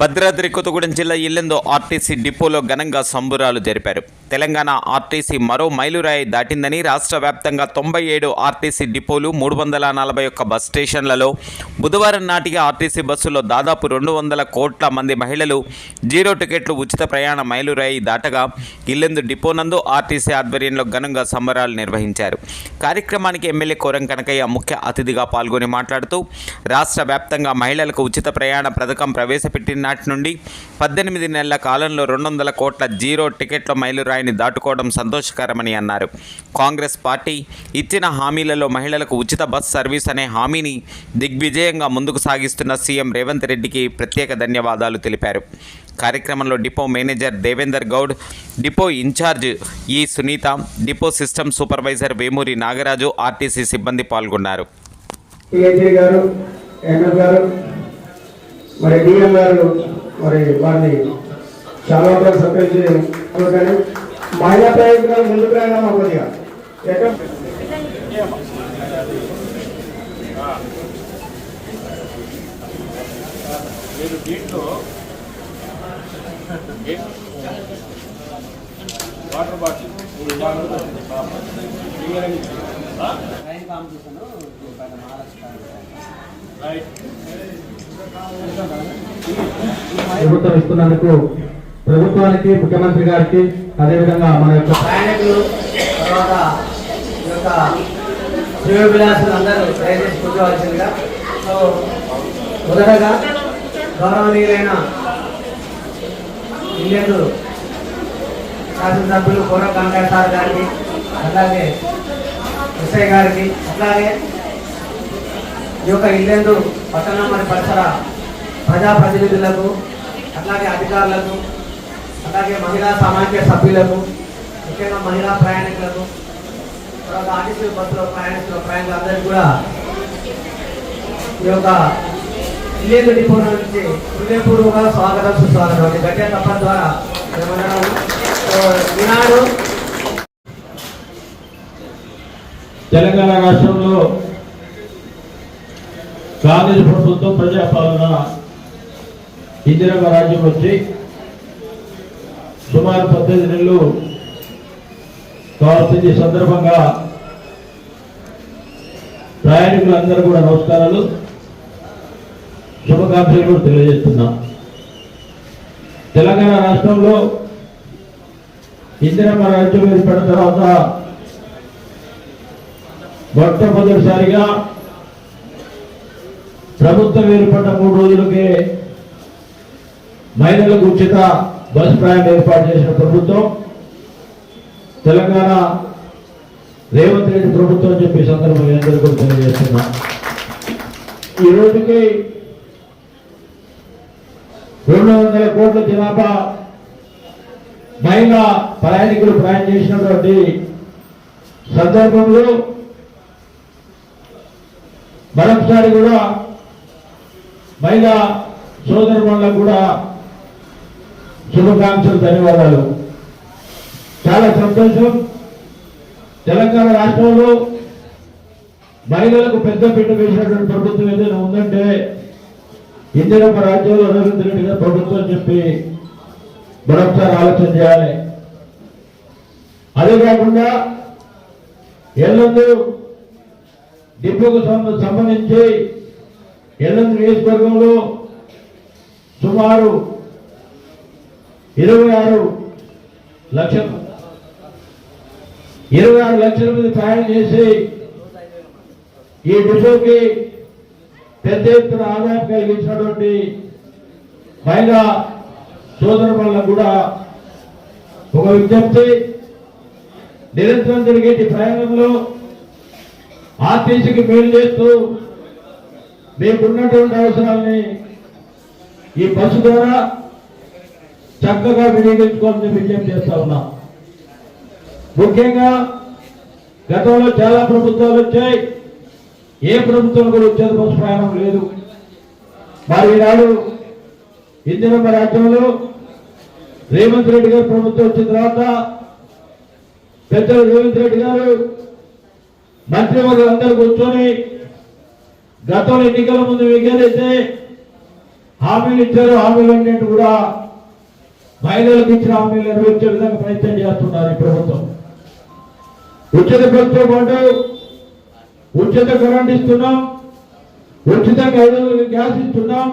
భద్రాద్రి కొత్తగూడెం జిల్లా ఇల్లెందు ఆర్టీసీ డిపోలో ఘనంగా సంబురాలు జరిపారు. తెలంగాణ ఆర్టీసీ మరో మైలురాయి దాటిందని రాష్ట్ర వ్యాప్తంగా తొంభై ఏడు ఆర్టీసీ డిపోలు మూడు వందల నలభై ఒక్క బస్ స్టేషన్లలో బుధవారం నాటికి ఆర్టీసీ బస్సులో దాదాపు రెండు వందల కోట్ల మంది మహిళలు జీరో టికెట్లు ఉచిత ప్రయాణ మైలురాయి దాటగా ఇల్లెందు డిపో నందు ఆర్టీసీ ఆధ్వర్యంలో ఘనంగా సంబరాలు నిర్వహించారు. కార్యక్రమానికి ఎమ్మెల్యే కోరం కనకయ్య ముఖ్య అతిథిగా పాల్గొని మాట్లాడుతూ రాష్ట్ర వ్యాప్తంగా మహిళలకు ఉచిత ప్రయాణ పథకం ప్రవేశపెట్టిన నాటి నుండి పద్దెనిమిది నెలల కాలంలో రెండు వందల కోట్ల జీరో టికెట్ల మైలురాయిని దాటుకోవడం సంతోషకరమని అన్నారు. కాంగ్రెస్ పార్టీ ఇచ్చిన హామీలలో మహిళలకు ఉచిత బస్ సర్వీస్ అనే హామీని దిగ్విజయంగా ముందుకు సాగిస్తున్న సీఎం రేవంత్ రెడ్డికి ప్రత్యేక ధన్యవాదాలు తెలిపారు. కార్యక్రమంలో depot manager Devender Goud depot incharge ఈ Sunitha depot system supervisor Vemuri Nagaraju RTC సిబ్బంది పాల్గొన్నారు. గారు మరి డిఎం గారు మరి వారిని చాలా వరకు సర్ప్రైజ్ కానీ మహిళా ప్రయోజనాలు ముందుకు రాయినా మా కొద్దిగా. ఎక్కడ? ప్రభుత్వం ఇస్తున్నందుకు ప్రభుత్వానికి ముఖ్యమంత్రి గారికి అదేవిధంగా మన యొక్క ప్రయాణికులు తర్వాత ఈ యొక్క శ్రేయ అందరూ దయచేసి కూర్చోవలసిందిగా. సో మొదటగా గౌరవనీయులైన ఇల్లేందు శాసనసభ్యులు కోర కాంగ్రెస్ సార్ గారికి అలాగే ఎస్ఐ గారికి అట్లాగే ఈ యొక్క ఇల్లెందు పట్టణం మరి పరిసర ప్రజాప్రతినిధులకు అట్లాగే అధికారులకు అలాగే మహిళా సామాజిక సభ్యులకు ముఖ్యంగా మహిళా ప్రయాణికులకు తర్వాత ఆర్టీసీ బస్సులో ప్రయాణిస్తున్న ప్రయాణికులందరికీ కూడా ఈ యొక్క ఇల్లేరు డిపో నుంచి హృదయపూర్వక స్వాగతం సుస్వాగతం. అండి గట్టిగా తప్ప ద్వారా మేమన్నాము ఈనాడు తెలంగాణ రాష్ట్రంలో కాంగ్రెస్ ప్రభుత్వం ప్రజాపాలన ఇందిరమ్మ రాజ్యం వచ్చి సుమారు పద్దెనిమిది నెలలు కావాల్సింది సందర్భంగా ప్రయాణికులందరూ కూడా నమస్కారాలు శుభాకాంక్షలు కూడా తెలియజేస్తున్నాం. తెలంగాణ రాష్ట్రంలో ఇందిరమ్మ రాజ్యం ఏర్పడిన తర్వాత మొట్టమొదటిసారిగా ప్రభుత్వం ఏర్పడిన మూడు రోజులకే మహిళలకు ఉచిత బస్ ప్రయాణం ఏర్పాటు చేసిన ప్రభుత్వం తెలంగాణ రేవంత్ రెడ్డి ప్రభుత్వం అని చెప్పి సందర్భంగా అందరూ కూడా తెలియజేస్తున్నా. ఈ రోజుకి రెండు వందల కోట్ల జనాభా మహిళా ప్రయాణికులు ప్రయాణం చేసినటువంటి సందర్భంలో మరొకసారి కూడా మహిళా సోదరులకు కూడా శుభాకాంక్షలు ధన్యవాదాలు. చాలా సంతోషం. తెలంగాణ రాష్ట్రంలో మహిళలకు పెద్ద పీట వేసినటువంటి ప్రభుత్వం ఏదైనా ఉందంటే ఇందిరమ్మ రాజ్యంలో రేవంత్ రెడ్డి గారు ప్రభుత్వం అని చెప్పి మరొకసారి ఆలోచన చేయాలి. అదే కాకుండా ఎల్లందు డిపోకు సంబంధించి ఎల్లందు నియోజకవర్గంలో సుమారు ఇరవై ఆరు లక్షల ఇరవై ఆరు లక్షల మంది ప్రయాణం చేసి ఈ డిపోకి పెద్ద ఎత్తున ఆదాయం కలిగించినటువంటి మహిళా వల్ల కూడా ఒక విజ్ఞప్తి. నిరంతరం జరిగే ప్రయాణంలో ఆర్టీసీకి మేలు చేస్తూ మీకున్నటువంటి అవసరాల్ని ఈ బస్సు ద్వారా చక్కగా వినియోగించుకోవాలని విజ్ఞప్తి చేస్తా ఉన్నా. ముఖ్యంగా గతంలో చాలా ప్రభుత్వాలు వచ్చాయి. ఏ ప్రభుత్వం కూడా వచ్చేది బస్సు ప్రయాణం లేదు. మరి ఈనాడు ఇందిరమ్మ రాజ్యంలో రేవంత్ రెడ్డి గారు ప్రభుత్వం వచ్చిన తర్వాత పెద్దలు రేవంత్ రెడ్డి గారు మంత్రివర్గం అందరూ కూర్చొని గతంలో ఎన్నికల ముందు విగేదైతే హామీలు ఇచ్చారు హామీలు అన్నింటి కూడా మహిళలకు ఇచ్చిన హామీలు నెరవేర్చే విధంగా ప్రయత్నం చేస్తున్నారు ఈ ప్రభుత్వం. ఉచిత బస్తో పాటు ఉచిత కరెంట్ ఇస్తున్నాం ఉచితంగా ఐదు వందల గ్యాస్ ఇస్తున్నాం.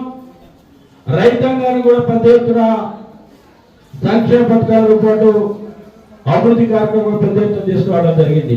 రైతాంగాన్ని కూడా పెద్ద ఎత్తున సంక్షేమ పథకాలతో పాటు అభివృద్ధి కార్యక్రమం పెద్ద ఎత్తున తీసుకురావడం జరిగింది.